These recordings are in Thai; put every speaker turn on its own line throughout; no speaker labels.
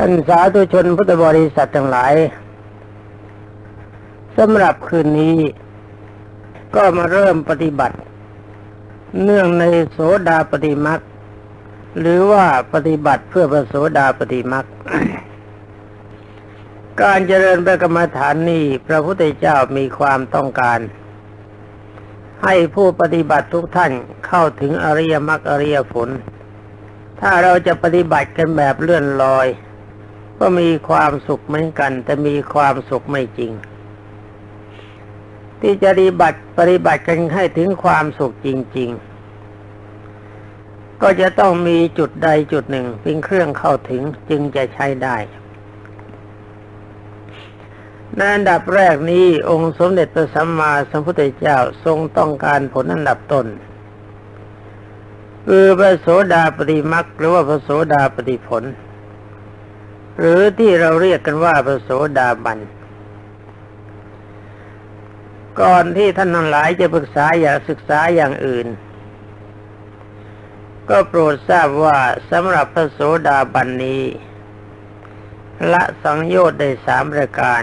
ท่านสาธุชนพุทธบริษัททั้งหลายสำหรับคืนนี้ ก็มาเริ่มปฏิบัติ เนื่องในโสดาปฏิมักหรือว่าปฏิบัติเพื่อพระโสดาปฏิมักการเจริญพระกรรมฐานนี้พระพุทธเจ้ามีความต้องการ ให้ผู้ปฏิบัติทุกท่านเข้าถึงอริยมรรคอริยผลถ้าเราจะปฏิบัติกันแบบเลื่อนลอย ก็มีความสุขเหมือนกัน แต่มีความสุขไม่จริง ที่จะปฏิบัติปฏิบัติกันให้ถึงความสุขจริง ๆ ก็จะต้องมีจุดใดจุดหนึ่งเป็นเครื่องเข้าถึงจึงจะใช้ได้ในอันดับแรกนี้องค์สมเด็จพระสัมมาสัมพุทธเจ้าทรงต้องการผลอันดับต้นคือพระโสดาปฏิมักหรือว่าพระโสดาปฏิผล หรือที่เราเรียกกันว่าพระโสดาบัน ก่อนที่ท่านทั้งหลายจะปรึกษาอยากศึกษาอย่างอื่น ก็โปรดทราบว่าสำหรับพระโสดาบันนี้ ละสังโยชน์ได้สามประการ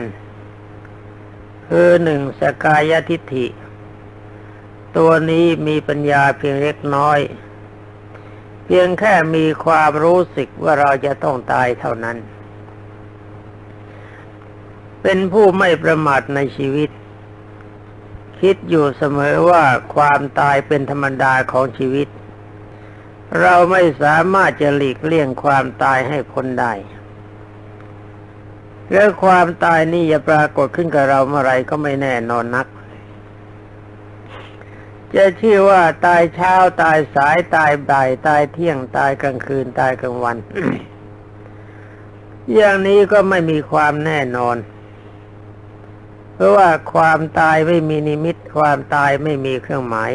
คือหนึ่งสกายทิฏฐิ ตัวนี้มีปัญญาเพียงเล็กน้อยเพียงแค่มีความรู้สึกว่าเราจะต้องตายเท่านั้น เป็นผู้ไม่ประมาทในชีวิต คิดอยู่เสมอว่าความตายเป็นธรรมดาของชีวิต เราไม่สามารถจะหลีกเลี่ยงความตายให้พ้นได้แล้วความตายนี่จะปรากฏขึ้นกับเราเมื่อไรก็ไม่แน่นอนนัก จะชื่อว่าตายเช้าตายสายตายบ่ายตายเที่ยงตายกลางคืนตายกลางวัน อย่างนี้ก็ไม่มีความแน่นอน เพราะว่าความตายไม่มีนิมิต ความตายไม่มีเครื่องหมาย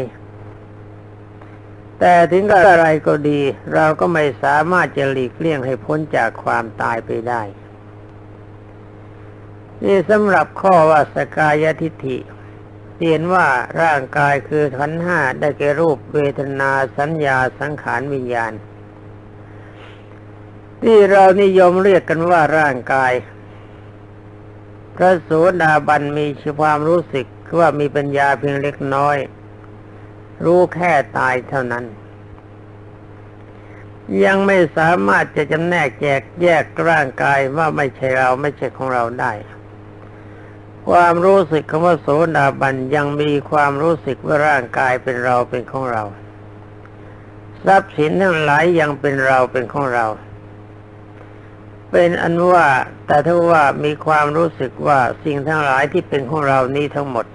แต่ถึงกับอะไรก็ดี เราก็ไม่สามารถจะหลีกเลี่ยงให้พ้นจากความตายไปได้ นี่สำหรับข้อว่าสกายทิฏฐิเห็นว่าร่างกายคือขันห้าได้แก่รูปเวทนาสัญญาสังขารวิญญาณ ที่เรานิยมเรียกกันว่าร่างกาย พระโสดาบันมีความรู้สึกว่ามีปัญญาเพียงเล็กน้อย รู้แค่ตายเท่านั้น ยังไม่สามารถจะจำแนกแจกแยกร่างกายว่าไม่ใช่เราไม่ใช่ของเราได้ ความรู้สึกคำว่าโสดาบันยังมีความรู้สึกว่าร่างกายเป็นเราเป็นของเรา ทรัพย์สินทั้งหลายยังเป็นเราเป็นของเรา เป็นอันว่าแต่ถ้าว่ามีความรู้สึกว่าสิ่งทั้งหลายที่เป็นของเรานี้ทั้งหมด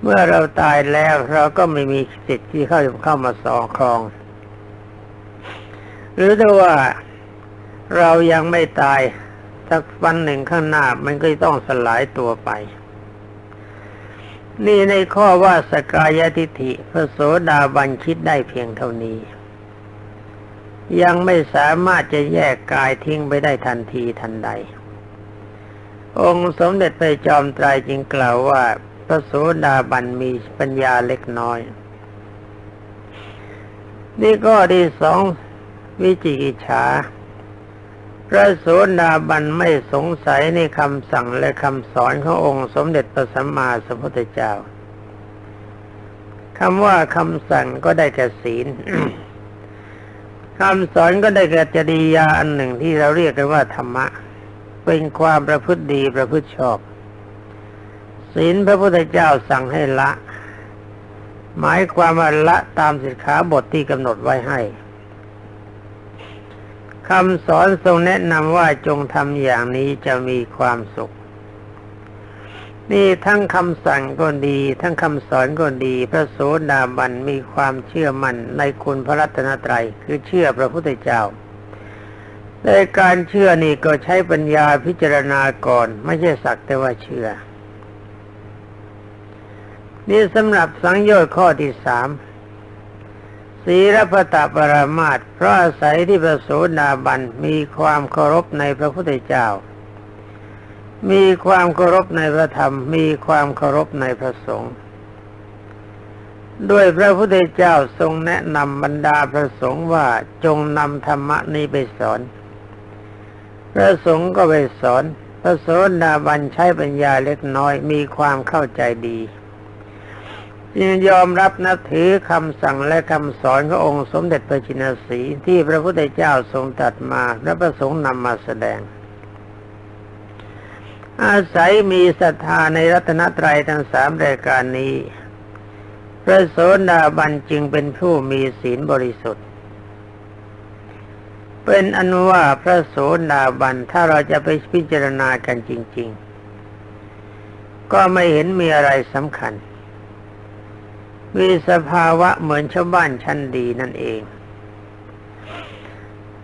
เมื่อเราตายแล้วเราก็ไม่มีสิทธิ์ที่เข้าเข้ามาสองครอง หรือถ้าว่าเรายังไม่ตายสักวันหนึ่งข้างหน้ามันก็ต้องสลายตัวไป นี่ในข้อว่าสกายทิฐิพระโสดาบันคิดได้เพียงเท่านี้ ยังไม่สามารถจะแยกกายทิ้งไปได้ทันทีทันใด องค์สมเด็จพระจอมไตรจึงกล่าวว่าพระโสดาบันมีปัญญาเล็กน้อย นี่ก็ที่สองวิจิกิจฉาพระโสดาบันไม่สงสัยในคำสั่งและคำสอนขององค์สมเด็จพระสัมมาสัมพุทธเจ้าคำว่าคำสั่งก็ได้แก่ศีล คำสอนก็ได้แก่จริยาอันหนึ่งที่เราเรียกกันว่าธรรมะ เป็นความประพฤติดีประพฤติชอบ ศีลพระพุทธเจ้าสั่งให้ละ หมายความว่าละตามสิกขาบทที่กำหนดไว้ให้คำสอนทรงแนะนำว่าจงทำอย่างนี้จะมีความสุข นี่ทั้งคำสั่งก็ดี ทั้งคำสอนก็ดี พระโสดาบันมีความเชื่อมั่นในคุณพระรัตนตรัยคือเชื่อพระพุทธเจ้าในการเชื่อนี่ก็ใช้ปัญญาพิจารณาก่อน ไม่ใช่สักแต่ว่าเชื่อ นี่สำหรับสังโยชน์ข้อที่สามศีลพตปรามาตเพราะอาศัยที่พระโสดาบันมีความเคารพในพระพุทธเจ้า มีความเคารพในพระธรรม มีความเคารพในพระสงฆ์ด้วยพระพุทธเจ้าทรงแนะนำบรรดาพระสงฆ์ว่าจงนำธรรมะนี้ไปสอน พระสงฆ์ก็ไปสอน พระโสดาบันใช้ปัญญาเล็กน้อยมีความเข้าใจดีจึงยอมรับนับถือคำสั่งและคำสอนขององค์สมเด็จพระจินสีที่พระพุทธเจ้าทรงตรัสมาและประสงค์นำมาแสดง อาศัยมีศรัทธาในรัตนตรัยทั้งสามรายการนี้ พระโสดาบันจึงเป็นผู้มีศีลบริสุทธิ์ เป็นอนุว่าพระโสดาบันถ้าเราจะไปพิจารณากันจริง ๆ ก็ไม่เห็นมีอะไรสำคัญ มีสภาวะเหมือนชาวบ้านชั้นดีนั่นเอง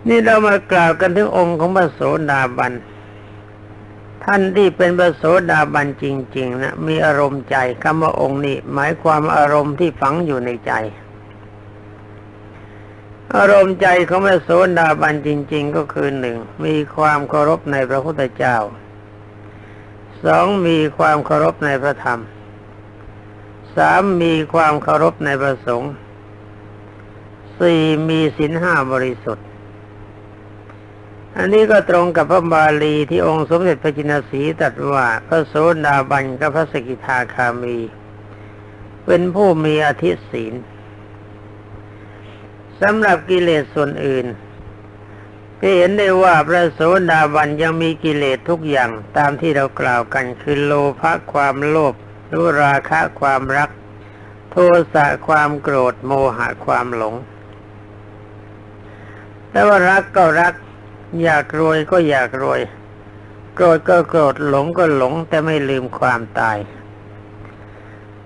นี่เรามากล่าวกันถึงองค์ของพระโสดาบัน ท่านที่เป็นพระโสดาบันจริง ๆ นะมีอารมณ์ใจคำว่าองค์นี้ หมายความอารมณ์ที่ฝังอยู่ในใจ อารมณ์ใจของพระโสดาบันจริง ๆ ก็คือหนึ่งมีความเคารพในพระพุทธเจ้าสองมีความเคารพในพระธรรมสามมีความเคารพในประสงค์สี่มีศีลห้าบริสุทธิ์ อันนี้ก็ตรงกับพระบาลีที่องค์สมเด็จพระจินสีตรัสว่าพระโสดาบันกับพระสกิทาคามี เป็นผู้มีอธิศีลสำหรับกิเลสส่วนอื่นก็เห็นได้ว่าพระโสดาบันยังมีกิเลสทุกอย่างตามที่เรากล่าวกันคือโลภะความโลภรู้ราคะความรัก โทสะความโกรธโมหะความหลงแล้วว่ารักก็รัก อยากรวยก็อยากรวย โกรธก็โกรธหลงก็หลง แต่ไม่ลืมความตาย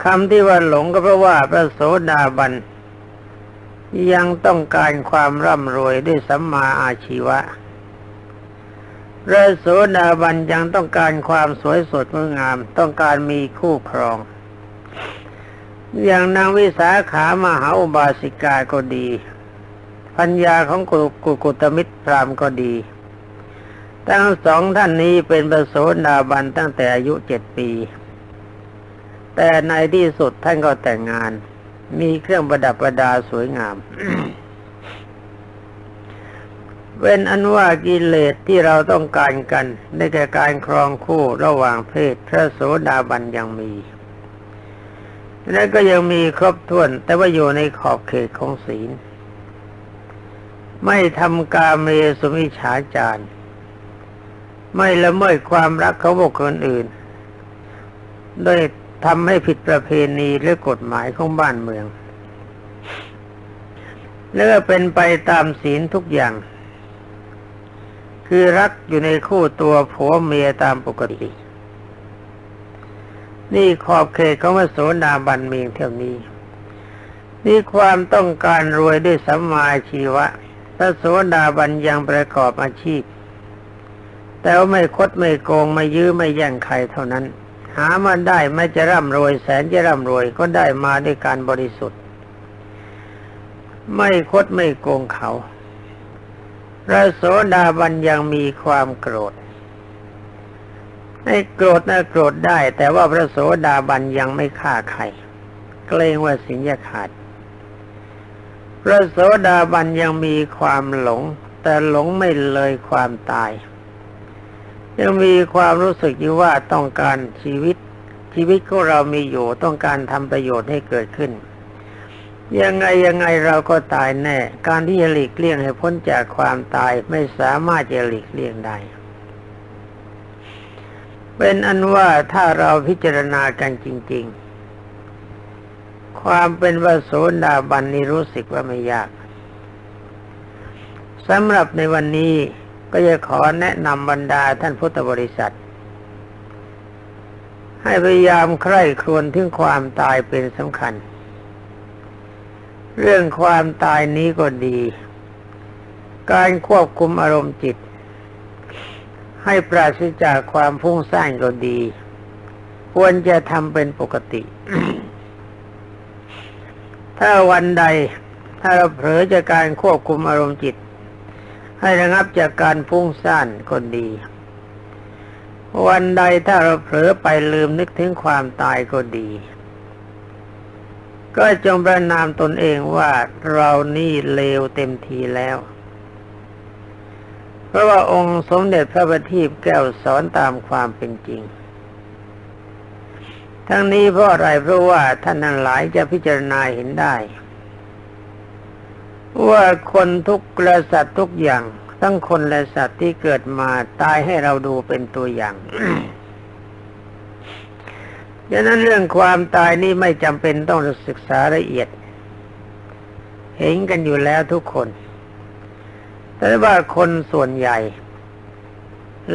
คำที่ว่าหลงก็เพราะว่าพระโสดาบัน ยังต้องการความร่ำรวยด้วยสัมมาอาชีวะพระโสดาบันยังต้องการความสวยสดงดงาม ต้องการมีคู่ครอง อย่างนางวิสาขามหาอุบาสิกาก็ดี พัญญาของกุกุกุตมิตรพรามก็ดี ทั้งสองท่านนี้เป็นประโสดาบันตั้งแต่อายุเจ็ดปี แต่ในที่สุดท่านก็แต่งงาน มีเครื่องประดับประดาสวยงามเป็นอันว่ากิเลสที่เราต้องการกันในแก่การครองคู่ระหว่างเพศพระโสดาบันยังมี และก็ยังมีครบถ้วน แต่ว่าอยู่ในขอบเขตของศีล ไม่ทำกาเมสุมิฉาจารไม่ละเมิดความรักเขาบุคคลอื่นโดยทำให้ผิดประเพณีหรือกฎหมายของบ้านเมืองแล้วก็เป็นไปตามศีลทุกอย่าง คือรักอยู่ในคู่ตัวผัวเมียตามปกติ นี่ขอบเขตของพระโสดาบันเมียงเท่านี้ นี่ความต้องการรวยด้วยสัมมาชีวะ พระโสดาบันยังประกอบอาชีพ แต่ไม่คดไม่โกงไม่ยื้อไม่แย่งใครเท่านั้น หามาได้ไม่จะร่ำรวยแสนจะร่ำรวยก็ได้มาด้วยการบริสุทธิ์ ไม่คดไม่โกงเขา พระโสดาบันยังมีความโกรธให้โกรธนะโกรธได้ แต่ว่าพระโสดาบันยังไม่ฆ่าใคร เกรงว่าสินจะขาด พระโสดาบันยังมีความหลง แต่หลงไม่เลยความตาย ยังมีความรู้สึกอยู่ว่าต้องการชีวิต ชีวิตของเรามีอยู่ต้องการทำประโยชน์ให้เกิดขึ้น ยังไงยังไงเราก็ตายแน่ การที่จะหลีกเลี่ยงให้พ้นจากความตายไม่สามารถจะหลีกเลี่ยงได้เป็นอันว่าถ้าเราพิจารณากันจริง ๆ ความเป็นวโสดาบันนี้รู้สึกว่าไม่ยากสำหรับในวันนี้ก็จะขอแนะนำบรรดาท่านพุทธบริษัท ให้พยายามใคร่ครวญถึงความตายเป็นสำคัญ เรื่องความตายนี้ก็ดี การควบคุมอารมณ์จิต ให้ปราศจากความพุ่งสร้างก็ดี ควรจะทำเป็นปกติ ถ้าวันใดถ้าเราเผลอจากการควบคุมอารมณ์จิต ให้ระงับจากการพุ่งสร้างก็ดี วันใดถ้าเราเผลอไปลืมนึกถึงความตายก็ดี ก็จงประนามตนเองว่าเรานี่เลวเต็มทีแล้ว เพราะว่าองค์สมเด็จพระบัณฑิตแก้วสอนตามความเป็นจริง ทั้งนี้เพราะอะไรเพราะว่าท่านนั้นหลายจะพิจารณาเห็นได้ ว่าคนทุกกระสัตว์ทุกอย่าง ทั้งคนและสัตว์ที่เกิดมาตายให้เราดูเป็นตัวอย่างดังนั้นเรื่องความตายนี่ไม่จำเป็นต้องศึกษาละเอียด เห็นกันอยู่แล้วทุกคน แต่ว่าคนส่วนใหญ่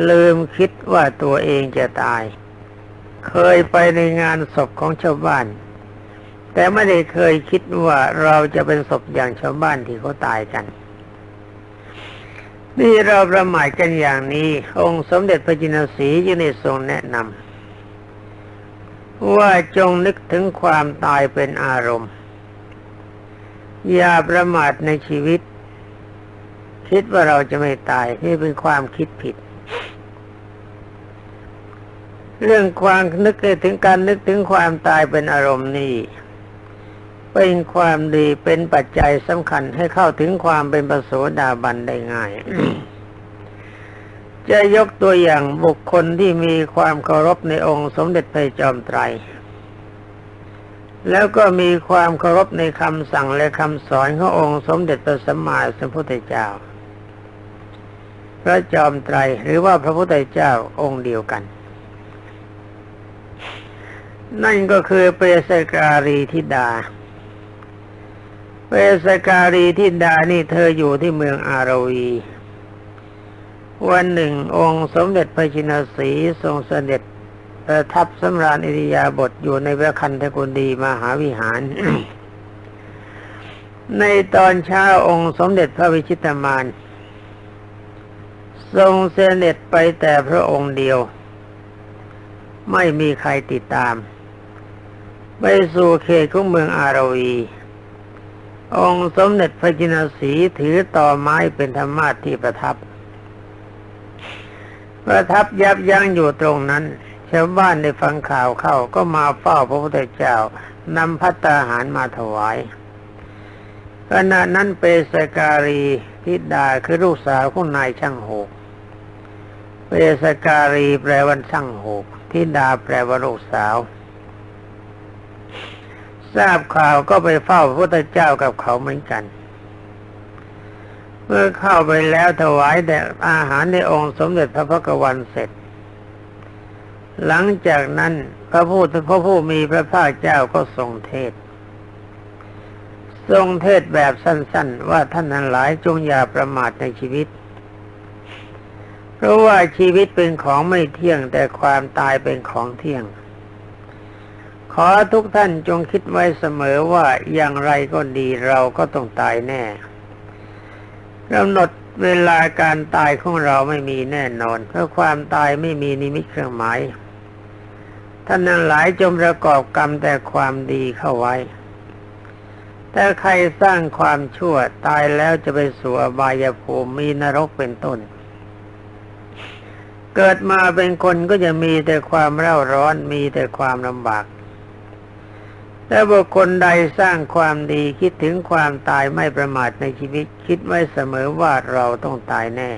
ลืมคิดว่าตัวเองจะตาย เคยไปในงานศพของชาวบ้าน แต่ไม่ได้เคยคิดว่าเราจะเป็นศพอย่างชาวบ้านที่เขาตายกัน นี่เราประมาทกันอย่างนี้ องค์สมเด็จพระจินสียังได้ทรงแนะนำว่าจงนึกถึงความตายเป็นอารมณ์ อย่าประมาทในชีวิต คิดว่าเราจะไม่ตายนี่เป็นความคิดผิด เรื่องความนึกถึงการนึกถึงความตายเป็นอารมณ์นี่เป็นความดีเป็นปัจจัยสำคัญให้เข้าถึงความเป็นประโสดาบันได้ง่าย จะยกตัวอย่างบุคคลที่มีความเคารพในองค์สมเด็จพระจอมไตร แล้วก็มีความเคารพในคำสั่งและคำสอนขององค์สมเด็จพระสัมมาสัมพุทธเจ้า พระจอมไตรหรือว่าพระพุทธเจ้าองค์เดียวกัน นั่นก็คือเปสการีธิดาเวสการีทิดานี่เธออยู่ที่เมืองอารวี วันหนึ่งองค์สมเด็จพระชินสีทรงเสด็จประทับสำราญอิริยาบถอยู่ในพระคันธกุฎีมหาวิหาร ในตอนเช้าองค์สมเด็จพระวิชิตมานทรงเสด็จไปแต่พระองค์เดียว ไม่มีใครติดตาม ไปสู่เขตของเมืองอารวี องค์สมเด็จพระจินสีถือต่อไม้เป็นธรรมาทที่ประทับ ประทับยับยั้งอยู่ตรงนั้นชาวบ้านได้ฟังข่าวเข้าก็มาเฝ้าพระพุทธเจ้านำพัตตาหารมาถวายขณะนั้นเปสการีทิดาคือลูกสาวของนายช่างหกเปสการีแปลวันช่างหกทิดาแปลว่าลูกสาว ทราบข่าวก็ไปเฝ้าพระพุทธเจ้ากับเขาเหมือนกัน เมื่อเข้าไปแล้วถวายแต่อาหารในองค์สมเด็จพระพักวันเสร็จ หลังจากนั้นพระผู้พระผู้มีพระภาคเจ้าก็ทรงเทศ ทรงเทศแบบสั้นๆ ว่าท่านทั้งหลายจงอย่าประมาทในชีวิต เพราะว่าชีวิตเป็นของไม่เที่ยงแต่ความตายเป็นของเที่ยง ขอทุกท่านจงคิดไว้เสมอว่าอย่างไรก็ดีเราก็ต้องตายแน่กำหนดเวลาการตายของเราไม่มีแน่นอน เพราะความตายไม่มีนิมิตเครื่องหมายท่านนั้นหลายจงประกอบกรรมแต่ความดีเข้าไว้ แต่ใครสร้างความชั่วตายแล้วจะไปสู่อบายภูมิมีนรกเป็นต้น เกิดมาเป็นคนก็จะมีแต่ความเร่าร้อนมีแต่ความลำบาก ถ้าบุคคลใดสร้างความดีคิดถึงความตายไม่ประมาทในชีวิต คิดไว้เสมอว่าเราต้องตายแน่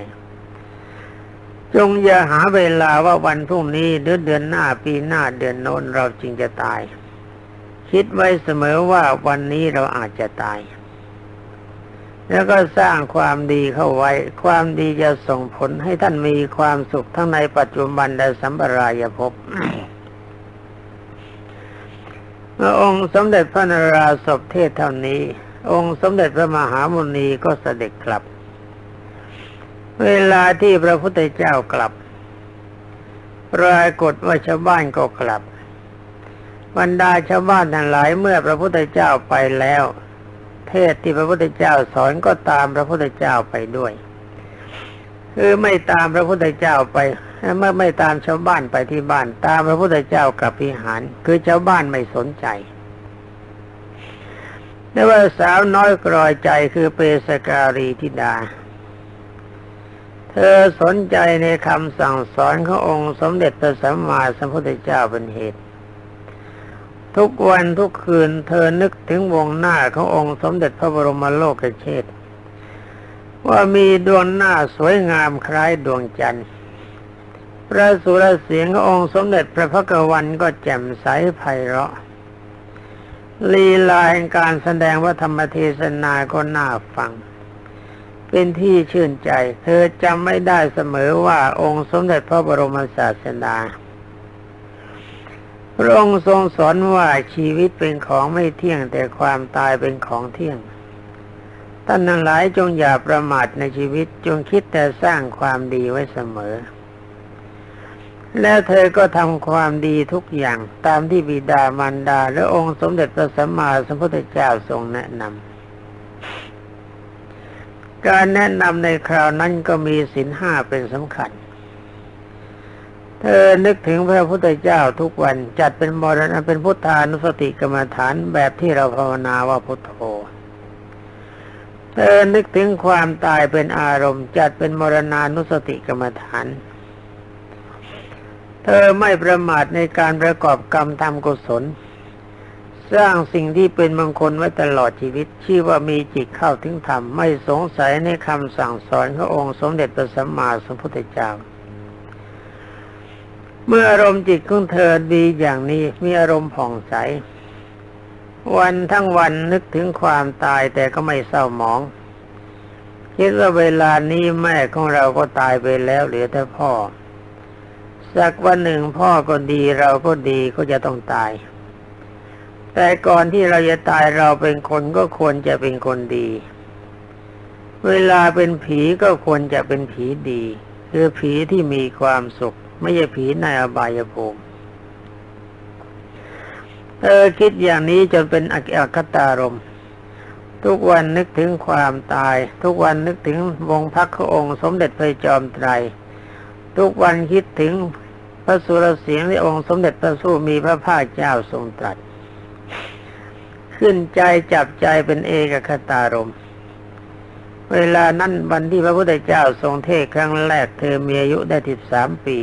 จงอย่าหาเวลาว่าวันพรุ่งนี้เดือนเดือนหน้าปีหน้าเดือนโน้นเราจริงจะตาย คิดไว้เสมอว่าวันนี้เราอาจจะตาย แล้วก็สร้างความดีเข้าไว้ ความดีจะส่งผลให้ท่านมีความสุขทั้งในปัจจุบันและสัมปรายภพ เมื่อองค์สมเด็จพระนราศพเทศเท่านี้ องค์สมเด็จพระมหามุนีก็เสด็จกลับ เวลาที่พระพุทธเจ้ากลับปรากฏว่าชาวบ้านก็กลับบรรดาชาวบ้านทั้งหลายเมื่อพระพุทธเจ้าไปแล้ว เทศที่พระพุทธเจ้าสอนก็ตามพระพุทธเจ้าไปด้วยคือไม่ตามพระพุทธเจ้าไป เมื่อไม่ตามชาวบ้านไปที่บ้าน ตามพระพุทธเจ้ากลับพิหาร คือชาวบ้านไม่สนใจแต่ว่าสาวน้อยกรอยใจคือเปสการีธิดา เธอสนใจในคำสั่งสอนขององค์สมเด็จพระสัมมาสัมพุทธเจ้าเป็นเหตุ ทุกวันทุกคืนเธอนึกถึงวงหน้าขององค์สมเด็จพระบรมโลกเชษว่ามีดวงหน้าสวยงามคล้ายดวงจันทร์ พระสุรเสียงขององค์สมเด็จพระพักวันก็แจ่มใสไพเราะ ลีลาแห่งการแสดงว่าธรรมเทศนาก็น่าฟัง เป็นที่ชื่นใจ เธอจำไม่ได้เสมอว่าองค์สมเด็จพระบรมศาสดาพระองค์ทรงสอนว่าชีวิตเป็นของไม่เที่ยงแต่ความตายเป็นของเที่ยงท่านทั้งหลายจงอย่าประมาทในชีวิตจงคิดแต่สร้างความดีไว้เสมอ แล้วเธอก็ทำความดีทุกอย่างตามที่บิดามารดา และองค์สมเด็จพระสัมมาสัมพุทธเจ้าทรงแนะนำการแนะนำในคราวนั้นก็มีศีลห้าเป็นสำคัญ เธอนึกถึงพระพุทธเจ้าทุกวันจัดเป็นมรณะเป็นพุทธานุสติกรรมฐานแบบที่เราภาวนาว่าพุทโธเธอนึกถึงความตายเป็นอารมณ์ จัดเป็นมรณานุสติกรรมฐาน เธอไม่ประมาทในการประกอบกรรมทำกุศล สร้างสิ่งที่เป็นมงคลไว้ตลอดชีวิต ชื่อว่ามีจิตเข้าถึงธรรม ไม่สงสัยในคำสั่งสอนขององค์สมเด็จพระสัมมาสัมพุทธเจ้า เมื่ออารมณ์จิตของเธอดีอย่างนี้มีอารมณ์ผ่องใส วันทั้งวันนึกถึงความตายแต่ก็ไม่เศร้าหมอง คิดว่าเวลานี้แม่ของเราก็ตายไปแล้วเหลือแต่พ่อ สักวันหนึ่งพ่อก็ดีเราก็ดีก็จะต้องตาย แต่ก่อนที่เราจะตายเราเป็นคนก็ควรจะเป็นคนดี เวลาเป็นผีก็ควรจะเป็นผีดี คือผีที่มีความสุข ไม่ใช่ผีในอบายภูมิเออคิดอย่างนี้จนเป็นอักขตารมทุกวันนึกถึงความตาย ทุกวันนึกถึงวงพักพระองค์ สมเด็จพระจอมไตรทุกวันคิดถึง พระสุรเสียงที่องค์สมเด็จพระสู้มีพระภาคเจ้าทรงตรัส ขึ้นใจจับใจเป็นเอกคตารม เวลานั้นวันที่พระพุทธเจ้าทรงเทศครั้งแรกเธอมีอายุได้สิบสามปี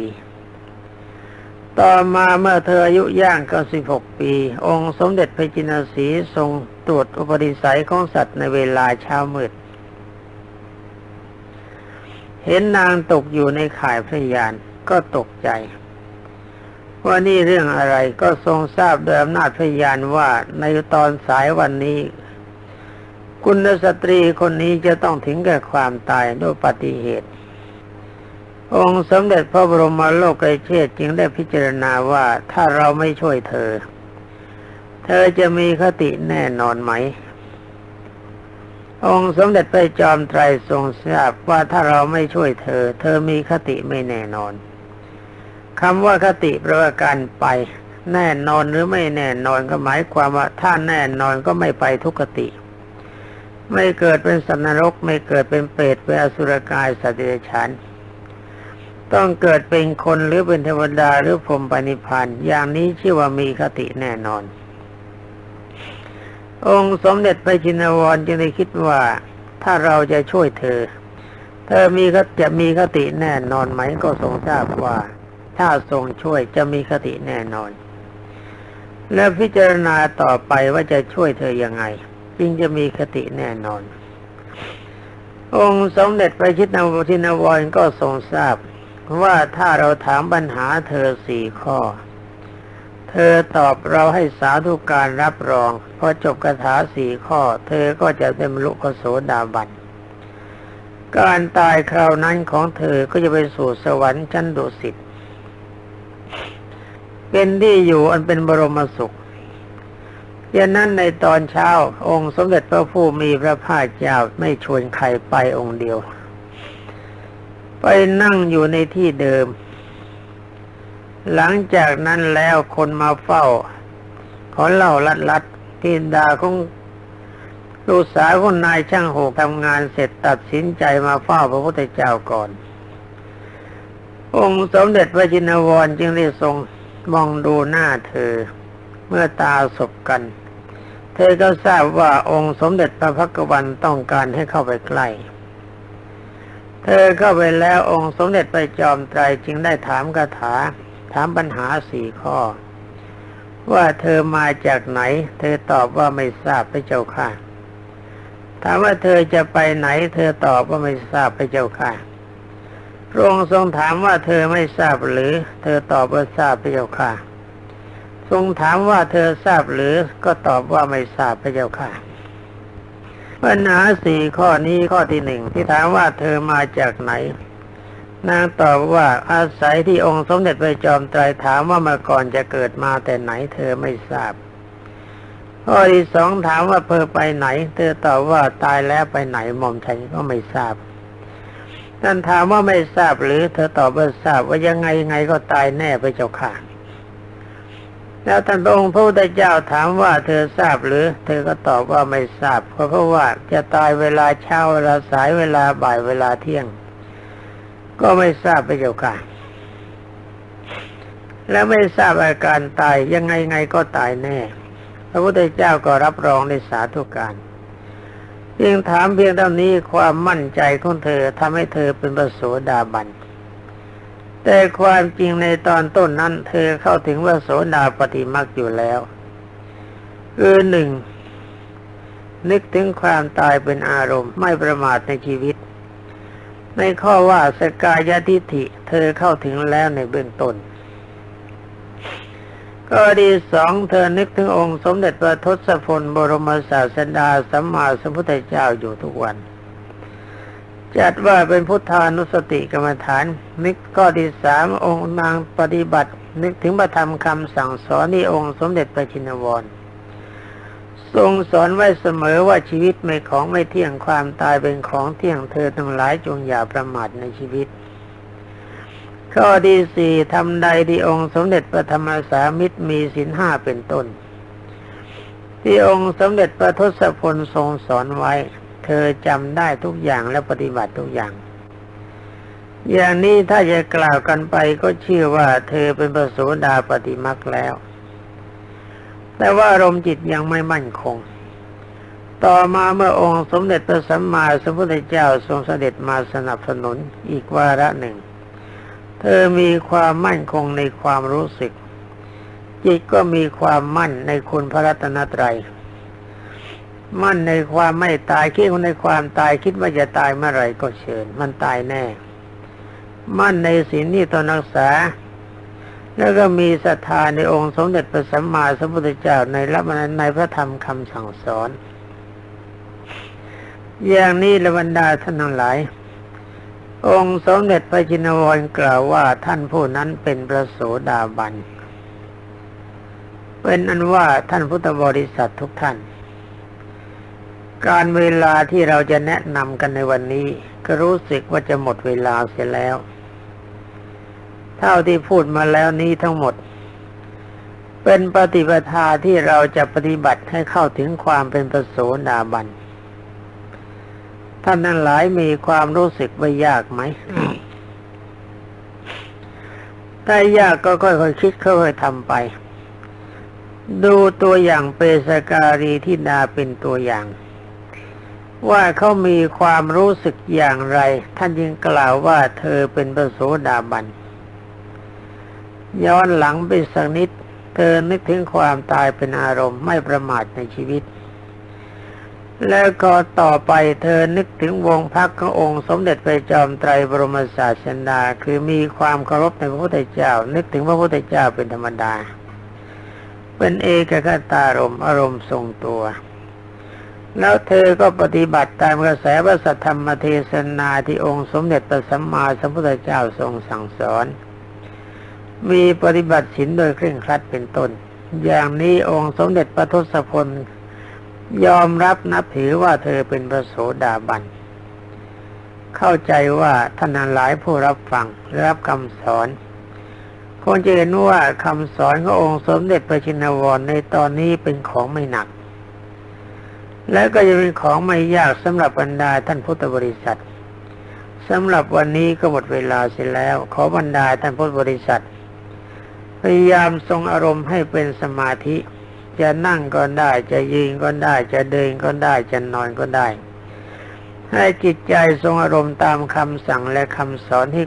ต่อมาเมื่อเธออายุย่างเก้าสิบหกปี องค์สมเด็จพระจินสีทรงตรวจอุปนิสัยของสัตว์ในเวลาเช้ามืด เห็นนางตกอยู่ในข่ายพระยานก็ตกใจ ว่านี่เรื่องอะไรก็ทรงทราบโดยอำนาจพยานว่าในตอนสายวันนี้ คุณสตรีคนนี้จะต้องถึงแก่ความตายด้วยปฏิเหตุ องค์สมเด็จพระบรมโลกไกเชษจึงได้พิจารณาว่าถ้าเราไม่ช่วยเธอ เธอจะมีคติแน่นอนไหม องค์สมเด็จพระจอมไตรทรงทราบว่าถ้าเราไม่ช่วยเธอ เธอมีคติไม่แน่นอน คำว่าคติแปลว่าการไป แน่นอนหรือไม่แน่นอนก็หมายความว่าถ้าแน่นอนก็ไม่ไปทุกคติ ไม่เกิดเป็นสันนรก ไม่เกิดเป็นเปรตเป็นอสุรกายสัตว์เดรัจฉานต้องเกิดเป็นคนหรือเป็นเทวดาหรือพรหมปณิพันธ์อย่างนี้ชื่อว่ามีคติแน่นอน องค์สมเด็จพระจินวรจึงได้คิดว่าถ้าเราจะช่วยเธอ เธอมีจะมีคติแน่นอนไหมก็ทรงทราบว่า ถ้าทรงช่วยจะมีคติแน่นอน และพิจารณาต่อไปว่าจะช่วยเธอยังไง จึงจะมีคติแน่นอน องค์สมเด็จพระชิตนวทินวรก็ทรงทราบว่าถ้าเราถามปัญหาเธอสี่ข้อ เธอตอบเราให้สาธุการรับรองพอจบคาถาสี่ข้อ เธอก็จะเป็นมรุกโสดาบันการตายคราวนั้นของเธอก็จะไปสู่สวรรค์ชั้นดุสิต เป็นที่อยู่อันเป็นบรมสุขยันนั้นในตอนเช้า องค์สมเด็จพระผู้มีพระภาคเจ้าไม่ชวนใครไปองค์เดียว ไปนั่งอยู่ในที่เดิม หลังจากนั้นแล้วคนมาเฝ้า ขอเล่าลัดลัดทินดาของลูกสาวของนายช่างโหกทำงานเสร็จตัดสินใจมาเฝ้าพระพุทธเจ้าก่อน องค์สมเด็จพระจินวรจึงได้ทรง มองดูหน้าเธอ เมื่อตาสบกัน เธอก็ทราบว่าองค์สมเด็จพระพักวันต้องการให้เข้าไปใกล้ เธอเข้าไปแล้วองค์สมเด็จไปจอมไตรจึงได้ถามคาถา ถามปัญหาสี่ข้อ ว่าเธอมาจากไหน เธอตอบว่าไม่ทราบพระเจ้าค่ะถามว่าเธอจะไปไหน เธอตอบว่าไม่ทราบพระเจ้าค่ะ พระองค์ทรงถามว่าเธอไม่ทราบหรือ เธอตอบว่าทราบพระเจ้าค่ะ ทรงถามว่าเธอทราบหรือก็ตอบว่าไม่ทราบพระเจ้าค่ะปัญหาสี่ข้อนี้ข้อที่หนึ่งที่ถามว่าเธอมาจากไหน นางตอบว่าอาศัยที่องค์สมเด็จพระจอมไตรถามว่ามื่อก่อนจะเกิดมาแต่ไหน เธอไม่ทราบ ข้อที่สองถามว่าเธอไปไหน เธอตอบว่าตายแล้วไปไหนหม่อมฉันก็ไม่ทราบ ท่านถามว่าไม่ทราบหรือเธอตอบว่าทราบว่ายังไงไงก็ตายแน่พระเจ้าค่ะแล้วท่านพระองค์พระพุทธเจ้าถามว่าเธอทราบหรือ เธอก็ตอบว่าไม่ทราบ เพราะเพราะว่าจะตายเวลาเช้าเวลาสายเวลาบ่ายเวลาเที่ยง ก็ไม่ทราบพระเจ้าค่ะ และไม่ทราบอาการตายยังไงไงก็ตายแน่ พระพุทธเจ้าก็รับรองในสาธุการ ยงถามเพียงเท่านี้ความมั่นใจของเธอทำให้เธอเป็นประโสดาบัน แต่ความจริงในตอนต้นนั้น เธอเข้าถึงว่าโสดาปฏิมักอยู่แล้วคือหนึ่งนึกถึงความตายเป็นอารมณ์ไม่ประมาทในชีวิต ในข้อว่าสกายทิฏฐิ เธอเข้าถึงแล้วในเบื้องต้น ก็ดีสองเธอนึกถึงองค์สมเด็จพระทศพลบรมศาสดาสัมมาสัมพุทธเจ้าอยู่ทุกวัน จัดว่าเป็นพุทธานุสติกรรมฐาน นึกข้อที่สามองค์นางปฏิบัติ นึกถึงพระธรรมคำสั่งสอนนี่องค์สมเด็จพระชินวรทรงสอนไว้เสมอว่าชีวิตไม่ของไม่เที่ยงความตายเป็นของเที่ยงเธอทั้งหลายจงอย่าประมาทในชีวิต ข้อที่สี่ทำใดที่องค์สมเด็จพระธรรมสามิตรมีศีลห้าเป็นต้น ที่องค์สมเด็จพระทศพลทรงสอนไว้ เธอจำได้ทุกอย่างและปฏิบัติทุกอย่าง อย่างนี้ถ้าจะกล่าวกันไปก็เชื่อว่าเธอเป็นประโสดาปฏิมักแล้ว แต่ว่าอารมณ์จิตยังไม่มั่นคง ต่อมาเมื่อองค์สมเด็จพระสัมมาสัมพุทธเจ้าทรงเสด็จมาสนับสนุนอีกวาระหนึ่ง เธอมีความมั่นคงในความรู้สึก จิตก็มีความมั่นในคุณพระรัตนตรัย มั่นในความไม่ตายคิดในความตายคิดว่าจะตายเมื่อไรก็เชิญ มันตายแน่ มั่นในศีลที่ตนรักษา แล้วก็มีศรัทธาในองค์สมเด็จพระสัมมาสัมพุทธเจ้าในรับในพระธรรมคำสั่งสอน อย่างนี้ละบรรดาท่านทั้งหลาย องค์สมเด็จพระจินวรกล่าวว่าท่านผู้นั้นเป็นพระโสดาบัน เป็นอันว่าท่านพุทธบริษัททุกท่าน การเวลาที่เราจะแนะนำกันในวันนี้ ก็รู้สึกว่าจะหมดเวลาเสียแล้ว เท่าที่พูดมาแล้วนี้ทั้งหมด เป็นปฏิปทาที่เราจะปฏิบัติให้เข้าถึงความเป็นประโสดาบัน ท่านนั้นหลายมีความรู้สึกว่ายากไหมถ้ายากก็ค่อยๆคิดค่อยๆทำไป ดูตัวอย่างเปสการีที่ดาเป็นตัวอย่าง ว่าเขามีความรู้สึกอย่างไร ท่านจึงกล่าวว่าเธอเป็นพระโสดาบัน ย้อนหลังไปสักนิด เธอนึกถึงความตายเป็นอารมณ์ไม่ประมาทในชีวิต แล้วก็ต่อไปเธอนึกถึงวงพักขององค์ สมเด็จพระจอมไตรบรมศาสดาคือมีความเคารพในพระพุทธเจ้า นึกถึงพระพุทธเจ้าเป็นธรรมดา เป็นเอกคตารมณ์อารมณ์ทรงตัว แล้วเธอก็ปฏิบัติตามกระแสพระสัทธรรมเทศนาที่องค์สมเด็จพระสัมมาสัมพุทธเจ้าทรงสั่งสอน มีปฏิบัติศีลโดยเคร่งครัดเป็นต้น อย่างนี้องค์สมเด็จพระทศพล ยอมรับนับถือว่าเธอเป็นพระโสดาบัน เข้าใจว่าท่านหลายผู้รับฟังรับคำสอนคงจะเห็นว่าคำสอนขององค์สมเด็จพระชินวรในตอนนี้เป็นของไม่หนัก และก็จะเป็นของไม่ยากสำหรับบรรดาท่านพุทธบริษัทสำหรับวันนี้ก็หมดเวลาเสร็จแล้ว ขอบรรดาท่านพุทธบริษัท พยายามทรงอารมณ์ให้เป็นสมาธิ จะนั่งก็ได้จะยืนก็ได้จะเดินก็ได้จะนอนก็ได้ ให้จิตใจทรงอารมณ์ตามคำสั่งและคำสอนที่